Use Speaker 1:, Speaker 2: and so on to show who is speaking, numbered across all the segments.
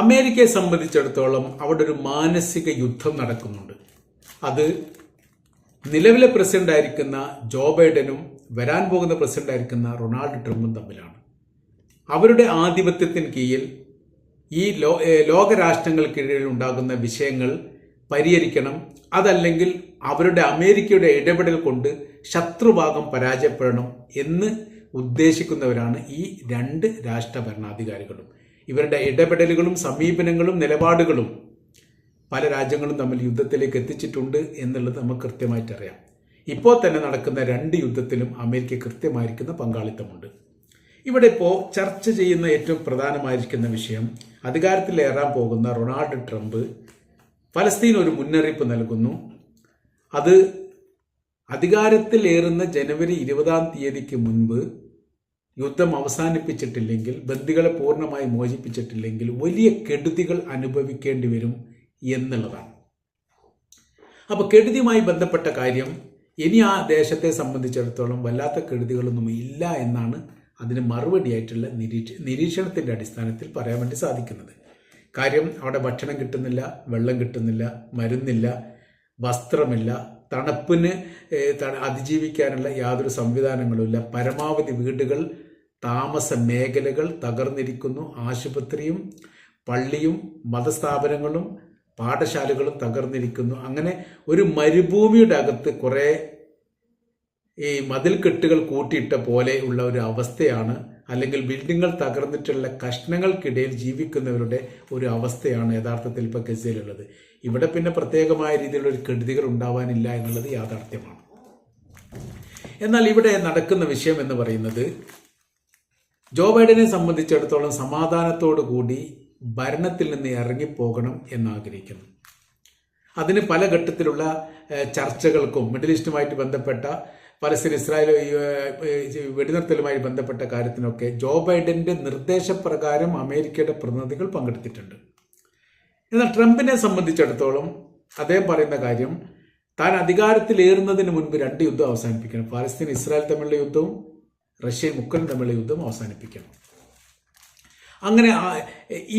Speaker 1: അമേരിക്കയെ സംബന്ധിച്ചിടത്തോളം അവിടെ ഒരു മാനസിക യുദ്ധം നടക്കുന്നുണ്ട്. അത് നിലവിലെ പ്രസിഡന്റ് ആയിരിക്കുന്ന ജോ ബൈഡനും വരാൻ പോകുന്ന പ്രസിഡന്റ് ആയിരിക്കുന്ന റൊണാൾഡ് ട്രംപും തമ്മിലാണ്. അവരുടെ ആധിപത്യത്തിന് കീഴിൽ ഈ ലോ ലോകരാഷ്ട്രങ്ങൾക്കിടയിൽ ഉണ്ടാകുന്ന വിഷയങ്ങൾ പരിഹരിക്കണം. അതല്ലെങ്കിൽ അവരുടെ അമേരിക്കയുടെ ഇടപെടൽ കൊണ്ട് ശത്രുഭാഗം പരാജയപ്പെടണം എന്ന് ഉദ്ദേശിക്കുന്നവരാണ് ഈ രണ്ട് രാഷ്ട്ര ഭരണാധികാരികളും. ഇവരുടെ ഇടപെടലുകളും സമീപനങ്ങളും നിലപാടുകളും പല രാജ്യങ്ങളും തമ്മിൽ യുദ്ധത്തിലേക്ക് എത്തിച്ചിട്ടുണ്ട് എന്നുള്ളത് നമുക്ക് കൃത്യമായിട്ട് അറിയാം. ഇപ്പോൾ തന്നെ നടക്കുന്ന രണ്ട് യുദ്ധത്തിലും അമേരിക്ക കൃത്യമായിരിക്കുന്ന പങ്കാളിത്തമുണ്ട്. ഇവിടെ ഇപ്പോൾ ചർച്ച ചെയ്യുന്ന ഏറ്റവും പ്രധാനമായിരിക്കുന്ന വിഷയം അധികാരത്തിലേറാൻ പോകുന്ന റൊണാൾഡ് ട്രംപ് ഫലസ്തീൻ ഒരു മുന്നറിയിപ്പ് നൽകുന്നു. അത് അധികാരത്തിലേറുന്ന ജനുവരി ഇരുപതാം തീയതിക്ക് മുൻപ് യുദ്ധം അവസാനിപ്പിച്ചിട്ടില്ലെങ്കിൽ ബന്ദികളെ പൂർണമായി മോചിപ്പിച്ചിട്ടില്ലെങ്കിൽ വലിയ കെടുതികൾ അനുഭവിക്കേണ്ടി വരും എന്നുള്ളതാണ്. അപ്പോൾ കെടുതിയുമായി ബന്ധപ്പെട്ട കാര്യം ഇനി ആ ദേശത്തെ സംബന്ധിച്ചിടത്തോളം വല്ലാത്ത കെടുതികളൊന്നും ഇല്ല എന്നാണ് അതിന് മറുപടിയായിട്ടുള്ള നിരീക്ഷ നിരീക്ഷണത്തിന്റെ അടിസ്ഥാനത്തിൽ പറയാൻ വേണ്ടി സാധിക്കുന്നത്. കാര്യം അവിടെ ഭക്ഷണം കിട്ടുന്നില്ല വെള്ളം കിട്ടുന്നില്ല മരുന്നില്ല വസ്ത്രമില്ല തണുപ്പിന് അതിജീവിക്കാനുള്ള യാതൊരു സംവിധാനങ്ങളുമില്ല പരമാവധി വീടുകൾ താമസ മേഖലകൾ തകർന്നിരിക്കുന്നു. ആശുപത്രിയും പള്ളിയും മതസ്ഥാപനങ്ങളും പാഠശാലകളും തകർന്നിരിക്കുന്നു. അങ്ങനെ ഒരു മരുഭൂമിയുടെ അകത്ത് കുറേ ഈ മതിൽ കെട്ടുകൾ കൂട്ടിയിട്ട പോലെ ഉള്ള ഒരു അവസ്ഥയാണ് അല്ലെങ്കിൽ ബിൽഡിങ്ങുകൾ തകർന്നിട്ടുള്ള കഷ്ണങ്ങൾക്കിടയിൽ ജീവിക്കുന്നവരുടെ ഒരു അവസ്ഥയാണ് യഥാർത്ഥത്തിൽ ഇപ്പോൾ ഗസയിലുള്ളത്. ഇവിടെ പിന്നെ പ്രത്യേകമായ രീതിയിലുള്ള ഒരു കെടുതികൾ ഉണ്ടാവാനില്ല എന്നുള്ളത് യാഥാർത്ഥ്യമാണ്. എന്നാൽ ഇവിടെ നടക്കുന്ന വിഷയം എന്ന് പറയുന്നത് ജോ ബൈഡനെ സംബന്ധിച്ചിടത്തോളം സമാധാനത്തോടു കൂടി ഭരണത്തിൽ നിന്ന് ഇറങ്ങിപ്പോകണം എന്നാഗ്രഹിക്കുന്നു. അതിന് പല ഘട്ടത്തിലുള്ള ചർച്ചകൾക്കും മിഡിൽ ഈസ്റ്റുമായിട്ട് ബന്ധപ്പെട്ട പലസ്തീൻ ഇസ്രായേൽ വെടിനിർത്തലുമായി ബന്ധപ്പെട്ട കാര്യത്തിനൊക്കെ ജോ ബൈഡന്റെ നിർദ്ദേശപ്രകാരം അമേരിക്കയുടെ പ്രതിനിധികൾ പങ്കെടുത്തിട്ടുണ്ട്. എന്നാൽ ട്രംപിനെ സംബന്ധിച്ചിടത്തോളം അദ്ദേഹം പറയുന്ന കാര്യം താൻ അധികാരത്തിലേറുന്നതിന് മുൻപ് രണ്ട് യുദ്ധം അവസാനിപ്പിക്കണം. പാലസ്തീൻ ഇസ്രായേൽ തമ്മിലുള്ള യുദ്ധവും റഷ്യ മുക്കൻ തമ്മിലുള്ള യുദ്ധം അവസാനിപ്പിക്കണം. അങ്ങനെ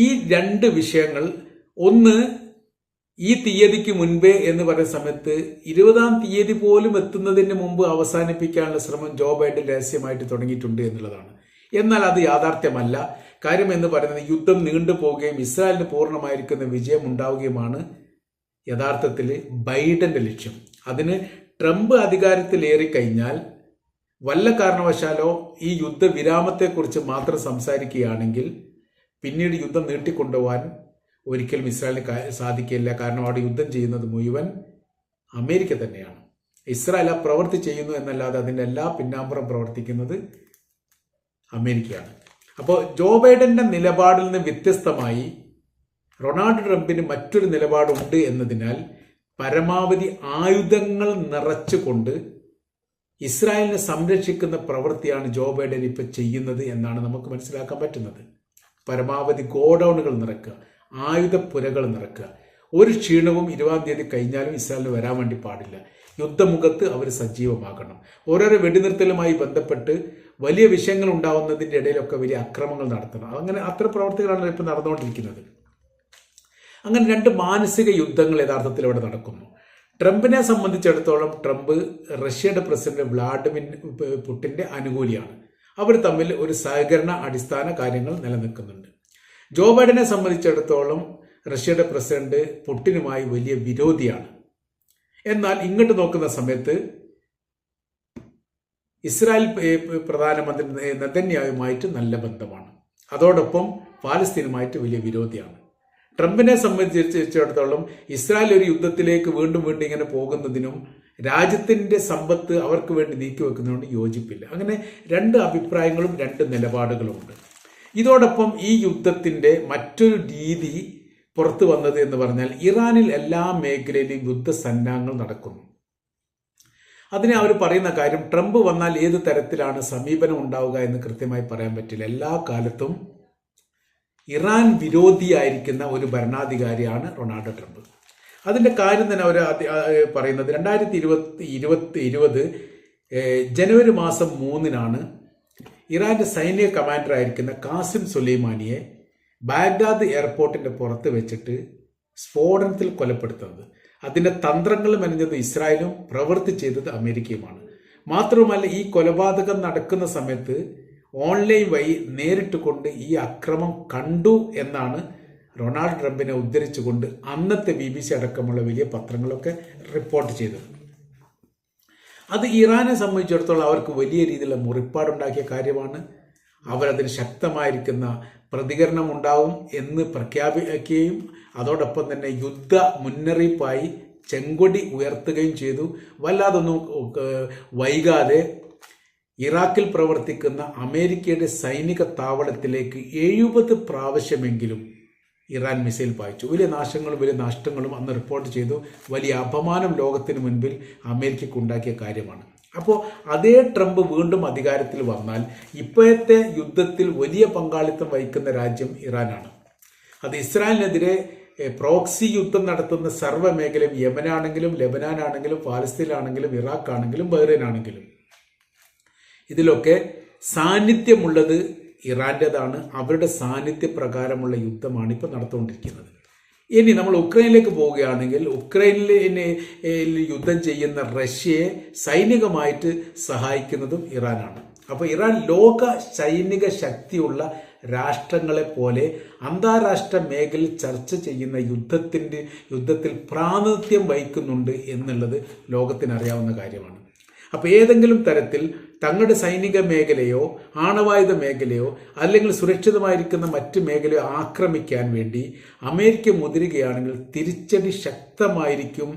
Speaker 1: ഈ രണ്ട് വിഷയങ്ങൾ ഒന്ന് ഈ തീയതിക്ക് മുൻപേ എന്ന് പറയുന്ന സമയത്ത് ഇരുപതാം തീയതി പോലും എത്തുന്നതിന് മുമ്പ് അവസാനിപ്പിക്കാനുള്ള ശ്രമം ജോ ബൈഡൻ രഹസ്യമായിട്ട് തുടങ്ങിയിട്ടുണ്ട് എന്നുള്ളതാണ്. എന്നാൽ അത് യാഥാർത്ഥ്യമല്ല. കാര്യം എന്ന് പറയുന്നത് യുദ്ധം നീണ്ടു പോവുകയും ഇസ്രായേലിന് പൂർണമായിരിക്കുന്ന വിജയം ഉണ്ടാവുകയുമാണ് യഥാർത്ഥത്തിൽ ബൈഡന്റെ ലക്ഷ്യം. അതിന് ട്രംപ് അധികാരത്തിലേറിക്കഴിഞ്ഞാൽ വല്ല കാരണവശാലോ ഈ യുദ്ധവിരാമത്തെക്കുറിച്ച് മാത്രം സംസാരിക്കുകയാണെങ്കിൽ പിന്നീട് യുദ്ധം നീട്ടിക്കൊണ്ടുപോകാൻ ഒരിക്കലും ഇസ്രായേലിന് സാധിക്കില്ല. കാരണം അവിടെ യുദ്ധം ചെയ്യുന്നത് മുഴുവൻ അമേരിക്ക തന്നെയാണ്. ഇസ്രായേൽ ആ പ്രവൃത്തി ചെയ്യുന്നു എന്നല്ലാതെ അതിന്റെ എല്ലാ പിന്നാമ്പുറം പ്രവർത്തിക്കുന്നത് അമേരിക്കയാണ്. അപ്പോൾ ജോ ബൈഡന്റെ നിലപാടിൽ നിന്ന് വ്യത്യസ്തമായി റൊണാൾഡ് ട്രംപിന് മറ്റൊരു നിലപാടുണ്ട് എന്നതിനാൽ പരമാവധി ആയുധങ്ങൾ നിറച്ചുകൊണ്ട് ഇസ്രായേലിനെ സംരക്ഷിക്കുന്ന പ്രവൃത്തിയാണ് ജോ ബൈഡൻ ഇപ്പം ചെയ്യുന്നത് എന്നാണ് നമുക്ക് മനസ്സിലാക്കാൻ പറ്റുന്നത്. പരമാവധി ഗോഡൌണുകൾ നിറക്കുക. ആയുധപ്പുരകൾ നിറക്കുക. ഒരു ക്ഷീണവും ഇരുപതാം തീയതി കഴിഞ്ഞാലും ഇസ്രായേലിന് വരാൻ വേണ്ടി പാടില്ല. യുദ്ധമുഖത്ത് അവർ സജീവമാകണം. ഓരോരോ വെടിനിർത്തലുമായി ബന്ധപ്പെട്ട് വലിയ വിഷയങ്ങൾ ഉണ്ടാവുന്നതിന്റെ ഇടയിലൊക്കെ വലിയ അക്രമങ്ങൾ നടത്തണം. അങ്ങനെ അത്ര പ്രവർത്തികളാണ് ഇപ്പോൾ നടന്നുകൊണ്ടിരിക്കുന്നത്. അങ്ങനെ രണ്ട് മാനസിക യുദ്ധങ്ങൾ യഥാർത്ഥത്തിൽ ഇവിടെ നടക്കുന്നു. ട്രംപിനെ സംബന്ധിച്ചിടത്തോളം ട്രംപ് റഷ്യയുടെ പ്രസിഡന്റ് വ്ളാഡിമിർ പുട്ടിന്റെ അനുകൂലിയാണ്. അവർ തമ്മിൽ ഒരു സഹകരണ അടിസ്ഥാന കാര്യങ്ങൾ നിലനിൽക്കുന്നുണ്ട്. ജോ ബൈഡനെ സംബന്ധിച്ചിടത്തോളം റഷ്യയുടെ പ്രസിഡന്റ് പുട്ടിനുമായി വലിയ വിരോധിയാണ്. എന്നാൽ ഇങ്ങോട്ട് നോക്കുന്ന സമയത്ത് ഇസ്രായേൽ പ്രധാനമന്ത്രി നെതന്യാവുമായിട്ട് നല്ല ബന്ധമാണ്. അതോടൊപ്പം പാലസ്തീനുമായിട്ട് വലിയ വിരോധിയാണ്. ട്രംപിനെ സംബന്ധിച്ചിടത്തോളം ഇസ്രായേൽ ഒരു യുദ്ധത്തിലേക്ക് വീണ്ടും വീണ്ടും ഇങ്ങനെ പോകുന്നതിനും രാജ്യത്തിന്റെ സമ്പത്ത് അവർക്ക് വേണ്ടി നീക്കിവെക്കുന്നതിനോട് യോജിപ്പില്ല. അങ്ങനെ രണ്ട് അഭിപ്രായങ്ങളും രണ്ട് നിലപാടുകളുമുണ്ട്. ഇതോടൊപ്പം ഈ യുദ്ധത്തിന്റെ മറ്റൊരു രീതി പുറത്തു വന്നത് എന്ന് പറഞ്ഞാൽ ഇറാനിൽ എല്ലാ മേഖലയിലും യുദ്ധസന്നാഹങ്ങൾ നടക്കുന്നു. അതിനെ അവർ പറയുന്ന കാര്യം ട്രംപ് വന്നാൽ ഏത് തരത്തിലാണ് സമീപനം ഉണ്ടാവുക എന്ന് കൃത്യമായി പറയാൻ പറ്റില്ല. എല്ലാ കാലത്തും ഇറാൻ വിരോധിയായിരിക്കുന്ന ഒരു ഭരണാധികാരിയാണ് റൊണാൾഡോ ട്രംപ്. അതിന്റെ കാര്യം തന്നെ അവർ പറയുന്നത് രണ്ടായിരത്തി ഇരുപത്തി ഇരുപത്തി ഇരുപത് ജനുവരി മാസം മൂന്നിനാണ് ഇറാന്റെ സൈനിക കമാൻഡർ ആയിരിക്കുന്ന കാസിം സുലൈമാനിയെ ബാഗ്ദാദ് എയർപോർട്ടിന്റെ പുറത്ത് വെച്ചിട്ട് സ്ഫോടനത്തിൽ കൊലപ്പെടുത്തുന്നത്. അതിന്റെ തന്ത്രങ്ങൾ മെനഞ്ഞത് ഇസ്രായേലും പ്രവൃത്തി ചെയ്തത് അമേരിക്കയുമാണ്. മാത്രവുമല്ല ഈ കൊലപാതകം നടക്കുന്ന സമയത്ത് ഓൺലൈൻ വഴി നേരിട്ട് കൊണ്ട് ഈ അക്രമം കണ്ടു എന്നാണ് റൊണാൾഡ് ട്രംപിനെ ഉദ്ധരിച്ചുകൊണ്ട് അന്നത്തെ ബി ബി സി അടക്കമുള്ള വലിയ പത്രങ്ങളൊക്കെ റിപ്പോർട്ട് ചെയ്തത്. അത് ഇറാനെ സംബന്ധിച്ചിടത്തോളം അവർക്ക് വലിയ രീതിയിലുള്ള മുറിപ്പാടുണ്ടാക്കിയ കാര്യമാണ്. അവരതിന് ശക്തമായിരിക്കുന്ന പ്രതികരണം ഉണ്ടാവും എന്ന് പ്രഖ്യാപിക്കുകയും അതോടൊപ്പം തന്നെ യുദ്ധ മുന്നറിയിപ്പായി ചെങ്കൊടി ഉയർത്തുകയും ചെയ്തു. വല്ലാതൊന്നും വൈകാതെ ഇറാഖിൽ പ്രവർത്തിക്കുന്ന അമേരിക്കയുടെ സൈനിക താവളത്തിലേക്ക് എഴുപത് പ്രാവശ്യമെങ്കിലും ഇറാൻ മിസൈൽ പായിച്ചു. വലിയ നാശങ്ങളും വലിയ നഷ്ടങ്ങളും അന്ന് റിപ്പോർട്ട് ചെയ്തു. വലിയ അപമാനം ലോകത്തിന് മുൻപിൽ അമേരിക്കയ്ക്ക് ഉണ്ടാക്കിയ കാര്യമാണ്. അപ്പോൾ അതേ ട്രംപ് വീണ്ടും അധികാരത്തിൽ വന്നാൽ ഇപ്പോഴത്തെ യുദ്ധത്തിൽ വലിയ പങ്കാളിത്തം വഹിക്കുന്ന രാജ്യം ഇറാനാണ്. അത് ഇസ്രായേലിനെതിരെ പ്രോക്സി യുദ്ധം നടത്തുന്ന സർവ മേഖലയും യമനാണെങ്കിലും ലെബനാനാണെങ്കിലും പാലസ്തീനാണെങ്കിലും ഇറാഖ് ആണെങ്കിലും ബഹ്റൈൻ ആണെങ്കിലും ഇതിലൊക്കെ സാന്നിധ്യമുള്ളത് ഇറാന്റെതാണ് അവരുടെ സാന്നിധ്യപ്രകാരമുള്ള യുദ്ധമാണ് ഇപ്പോൾ നടത്തുകൊണ്ടിരിക്കുന്നത് ഇനി നമ്മൾ ഉക്രൈനിലേക്ക് പോവുകയാണെങ്കിൽ ഉക്രൈനിൽ യുദ്ധം ചെയ്യുന്ന റഷ്യയെ സൈനികമായിട്ട് സഹായിക്കുന്നതും ഇറാനാണ്. അപ്പോൾ ഇറാൻ ലോക സൈനിക ശക്തിയുള്ള രാഷ്ട്രങ്ങളെ പോലെ അന്താരാഷ്ട്ര മേഖലയിൽ ചർച്ച ചെയ്യുന്ന യുദ്ധത്തിന്റെ യുദ്ധത്തിൽ പ്രാതിനിധ്യം വഹിക്കുന്നുണ്ട് എന്നുള്ളത് ലോകത്തിനറിയാവുന്ന കാര്യമാണ്. അപ്പോൾ ഏതെങ്കിലും തരത്തിൽ തങ്ങളുടെ സൈനിക മേഖലയോ ആണവായുധ മേഖലയോ അല്ലെങ്കിൽ സുരക്ഷിതമായിരിക്കുന്ന മറ്റ് മേഖലയോ ആക്രമിക്കാൻ വേണ്ടി അമേരിക്ക മുതിരുകയാണെങ്കിൽ തിരിച്ചടി ശക്തമായിരിക്കും.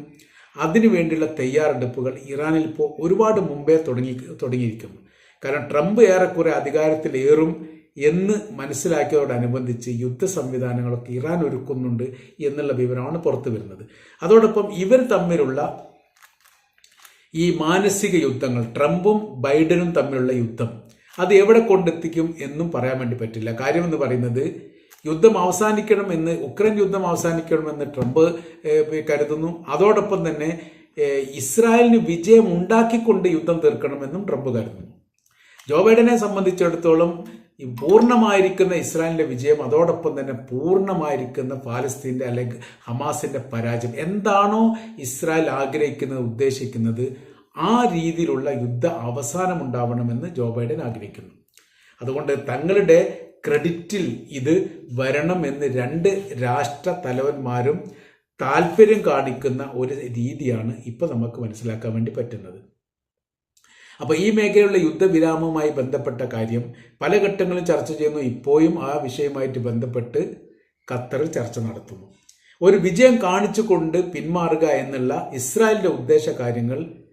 Speaker 1: അതിനു വേണ്ടിയുള്ള തയ്യാറെടുപ്പുകൾ ഇറാനിൽ ഇപ്പോൾ ഒരുപാട് മുമ്പേ തുടങ്ങി തുടങ്ങിയിരിക്കുന്നു. കാരണം ട്രംപ് ഏറെക്കുറെ അധികാരത്തിലേറും എന്ന് മനസ്സിലാക്കിയതോടനുബന്ധിച്ച് യുദ്ധ സംവിധാനങ്ങളൊക്കെ ഇറാൻ ഒരുക്കുന്നുണ്ട് എന്നുള്ള വിവരമാണ് പുറത്തു വരുന്നത് അതോടൊപ്പം ഇവർ തമ്മിലുള്ള ഈ മാനസിക യുദ്ധങ്ങൾ ട്രംപും ബൈഡനും തമ്മിലുള്ള യുദ്ധം അത് എവിടെ കൊണ്ടെത്തിക്കും എന്നും പറയാൻ വേണ്ടി പറ്റില്ല. കാര്യമെന്ന് പറയുന്നത് യുദ്ധം അവസാനിക്കണം എന്ന് ഉക്രൈൻ യുദ്ധം അവസാനിക്കണമെന്ന് ട്രംപ് കരുതുന്നു. അതോടൊപ്പം തന്നെ ഇസ്രായേലിന് വിജയം ഉണ്ടാക്കിക്കൊണ്ട് യുദ്ധം തീർക്കണമെന്നും ട്രംപ് കരുതുന്നു. ജോ ബൈഡനെ സംബന്ധിച്ചിടത്തോളം പൂർണമായിരിക്കുന്ന ഇസ്രായേലിന്റെ വിജയം അതോടൊപ്പം തന്നെ പൂർണമായിരിക്കുന്ന പാലസ്തീന്റെ അല്ലെങ്കിൽ ഹമാസിന്റെ പരാജയം എന്താണോ ഇസ്രായേൽ ആഗ്രഹിക്കുന്നത് ഉദ്ദേശിക്കുന്നത് ആ രീതിയിലുള്ള യുദ്ധ അവസാനമുണ്ടാവണമെന്ന് ജോ ബൈഡൻ ആഗ്രഹിക്കുന്നു. അതുകൊണ്ട് തങ്ങളുടെ ക്രെഡിറ്റിൽ ഇത് വരണമെന്ന് രണ്ട് രാഷ്ട്ര തലവന്മാരും താല്പര്യം കാണിക്കുന്ന ഒരു രീതിയാണ് ഇപ്പോൾ നമുക്ക് മനസ്സിലാക്കാൻ വേണ്ടി പറ്റുന്നത്. അപ്പോൾ ഈ മേഖലയിലുള്ള യുദ്ധവിരാമവുമായി ബന്ധപ്പെട്ട കാര്യം പല ഘട്ടങ്ങളും ചർച്ച ചെയ്യുന്നു. ഇപ്പോഴും ആ വിഷയമായിട്ട് ബന്ധപ്പെട്ട് ഖത്തറിൽ ചർച്ച നടത്തുന്നു. ഒരു വിജയം കാണിച്ചുകൊണ്ട് പിന്മാറുക എന്നുള്ള ഇസ്രായേലിന്റെ ഉദ്ദേശ കാര്യങ്ങൾ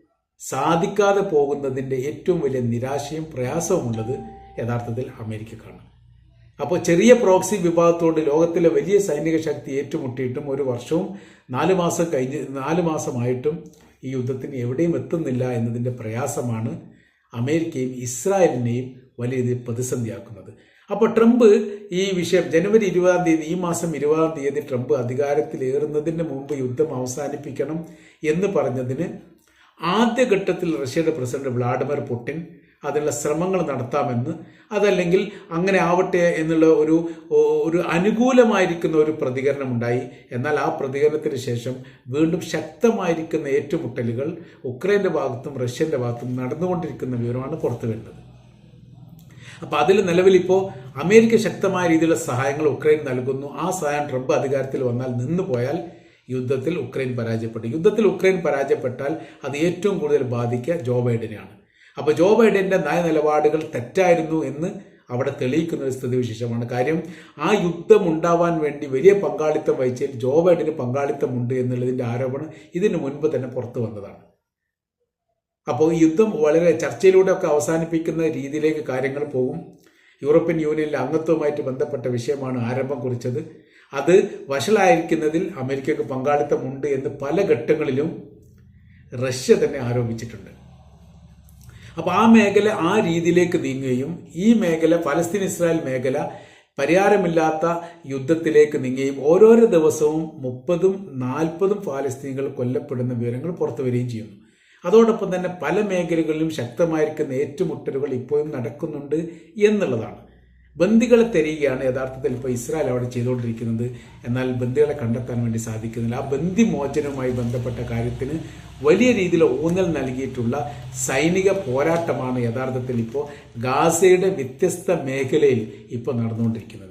Speaker 1: സാധിക്കാതെ പോകുന്നതിന്റെ ഏറ്റവും വലിയ നിരാശയും പ്രയാസവുമുള്ളത് യഥാർത്ഥത്തിൽ അമേരിക്കക്കാണ്. അപ്പോൾ ചെറിയ പ്രോക്സി വിഭാഗത്തോട് ലോകത്തിലെ വലിയ സൈനിക ശക്തി ഏറ്റുമുട്ടിയിട്ടും ഒരു വർഷവും നാല് മാസം കഴിഞ്ഞ് നാല് മാസമായിട്ടും ഈ യുദ്ധത്തിന് എവിടെയും എത്തുന്നില്ല എന്നതിന്റെ പ്രയാസമാണ് അമേരിക്കയും ഇസ്രായേലിനെയും വലിയ രീതിയിൽ പ്രതിസന്ധിയാക്കുന്നത്. അപ്പോൾ ട്രംപ് ഈ വിഷയം ജനുവരി ഇരുപതാം തീയതി ഈ മാസം ഇരുപതാം തീയതി ട്രംപ് അധികാരത്തിലേറുന്നതിന് മുമ്പ് യുദ്ധം അവസാനിപ്പിക്കണം എന്ന് പറഞ്ഞതിന് ആദ്യഘട്ടത്തിൽ റഷ്യയുടെ പ്രസിഡന്റ് വ്ളാഡിമിർ പുടിൻ അതിനുള്ള ശ്രമങ്ങൾ നടത്താമെന്ന് അതല്ലെങ്കിൽ അങ്ങനെ ആവട്ടെ എന്നുള്ള ഒരു ഒരു അനുകൂലമായിരിക്കുന്ന ഒരു പ്രതികരണം ഉണ്ടായി എന്നാൽ ആ പ്രതികരണത്തിന് ശേഷം വീണ്ടും ശക്തമായിരിക്കുന്ന ഏറ്റുമുട്ടലുകൾ ഉക്രൈന്റെ ഭാഗത്തും റഷ്യന്റെ ഭാഗത്തും നടന്നുകൊണ്ടിരിക്കുന്ന വിവരമാണ് പുറത്തു വരുന്നത്. അപ്പോൾ അതിൽ നിലവിൽ ഇപ്പോൾ അമേരിക്ക ശക്തമായ രീതിയിലുള്ള സഹായങ്ങൾ ഉക്രൈൻ നൽകുന്നു. ആ സഹായം ട്രംപ് അധികാരത്തിൽ വന്നാൽ നിന്നു പോയാൽ യുദ്ധത്തിൽ ഉക്രൈൻ പരാജയപ്പെട്ടു. യുദ്ധത്തിൽ ഉക്രൈൻ പരാജയപ്പെട്ടാൽ അത് ഏറ്റവും കൂടുതൽ ബാധിക്കുക ജോ ബൈഡനെയാണ്. അപ്പോൾ ജോ ബൈഡന്റെ നയനിലപാടുകൾ തെറ്റായിരുന്നു എന്ന് അവിടെ തെളിയിക്കുന്ന ഒരു സ്ഥിതിവിശേഷമാണ് കാര്യം ആ യുദ്ധം ഉണ്ടാവാൻ വേണ്ടി വലിയ പങ്കാളിത്തം വഹിച്ചതിൽ ജോ ബൈഡന് പങ്കാളിത്തമുണ്ട് എന്നുള്ളതിന്റെ ആരോപണം ഇതിനു മുൻപ് തന്നെ പുറത്തു വന്നതാണ്. അപ്പോൾ യുദ്ധം വളരെ ചർച്ചയിലൂടെ ഒക്കെ അവസാനിപ്പിക്കുന്ന രീതിയിലേക്ക് കാര്യങ്ങൾ പോകും. യൂറോപ്യൻ യൂണിയനിലെ അംഗത്വവുമായിട്ട് ബന്ധപ്പെട്ട വിഷയമാണ് ആരംഭം കുറിച്ചത്. അത് വഷളായിരിക്കുന്നതിൽ അമേരിക്കക്ക് പങ്കാളിത്തമുണ്ട് എന്ന് പല ഘട്ടങ്ങളിലും റഷ്യ തന്നെ ആരോപിച്ചിട്ടുണ്ട്. അപ്പോൾ ആ മേഖല ആ രീതിയിലേക്ക് നീങ്ങുകയും ഈ മേഖല ഫലസ്തീൻ ഇസ്രായേൽ മേഖല പരിഹാരമില്ലാത്ത യുദ്ധത്തിലേക്ക് നീങ്ങുകയും ഓരോരോ ദിവസവും മുപ്പതും നാൽപ്പതും ഫലസ്തീനികൾ കൊല്ലപ്പെടുന്ന വിവരങ്ങൾ പുറത്തു വരികയും ചെയ്യുന്നു. അതോടൊപ്പം തന്നെ പല മേഖലകളിലും ശക്തമായിരിക്കുന്ന ഏറ്റുമുട്ടലുകൾ ഇപ്പോഴും നടക്കുന്നുണ്ട് എന്നുള്ളതാണ്. ബന്ദികളെ തെരയുകയാണ് യഥാർത്ഥത്തിൽ ഇപ്പോൾ ഇസ്രായേൽ അവിടെ ചെയ്തുകൊണ്ടിരിക്കുന്നത്. എന്നാൽ ബന്ദികളെ കണ്ടെത്താൻ വേണ്ടി സാധിക്കുന്നില്ല. ആ ബന്ദിമോചനവുമായി ബന്ധപ്പെട്ട കാര്യത്തിന് വലിയ രീതിയിൽ ഊന്നൽ നൽകിയിട്ടുള്ള സൈനിക പോരാട്ടമാണ് യഥാർത്ഥത്തിൽ ഇപ്പോൾ ഗാസയുടെ വ്യത്യസ്ത മേഖലയിൽ ഇപ്പോൾ നടന്നുകൊണ്ടിരിക്കുന്നത്.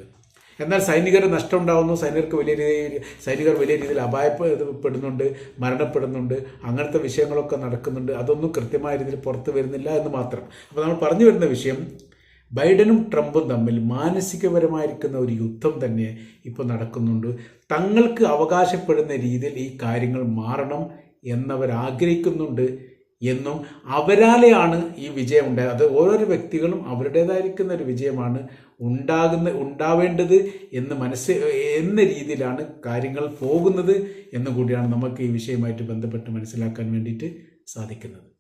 Speaker 1: എന്നാൽ സൈനികർ നഷ്ടം ഉണ്ടാവുന്നു. സൈനികർക്ക് വലിയ രീതിയിൽ സൈനികർ വലിയ രീതിയിൽ അപായപ്പെടുന്നുണ്ട് മരണപ്പെടുന്നുണ്ട് അങ്ങനത്തെ വിഷയങ്ങളൊക്കെ നടക്കുന്നുണ്ട്. അതൊന്നും കൃത്യമായ രീതിയിൽ പുറത്തു വരുന്നില്ല എന്ന് മാത്രം. അപ്പോൾ നമ്മൾ പറഞ്ഞു വരുന്ന വിഷയം ബൈഡനും ട്രംപും തമ്മിൽ മാനസികപരമായിരിക്കുന്ന ഒരു യുദ്ധം തന്നെ ഇപ്പോൾ നടക്കുന്നുണ്ട്. തങ്ങൾക്ക് അവകാശപ്പെടുന്ന രീതിയിൽ ഈ കാര്യങ്ങൾ മാറണം എന്നവർ ആഗ്രഹിക്കുന്നുണ്ട് എന്നും അവരാലെയാണ് ഈ വിജയം ഉണ്ടായത്. അത് ഓരോരോ വ്യക്തികളും അവരുടേതായിരിക്കുന്ന ഒരു വിജയമാണ് ഉണ്ടാകുന്ന ഉണ്ടാവേണ്ടത് എന്ന് മനസ്സ് എന്ന രീതിയിലാണ് കാര്യങ്ങൾ പോകുന്നത് എന്നുകൂടിയാണ് നമുക്ക് ഈ വിഷയമായിട്ട് ബന്ധപ്പെട്ട് മനസ്സിലാക്കാൻ വേണ്ടിയിട്ട് സാധിക്കുന്നത്.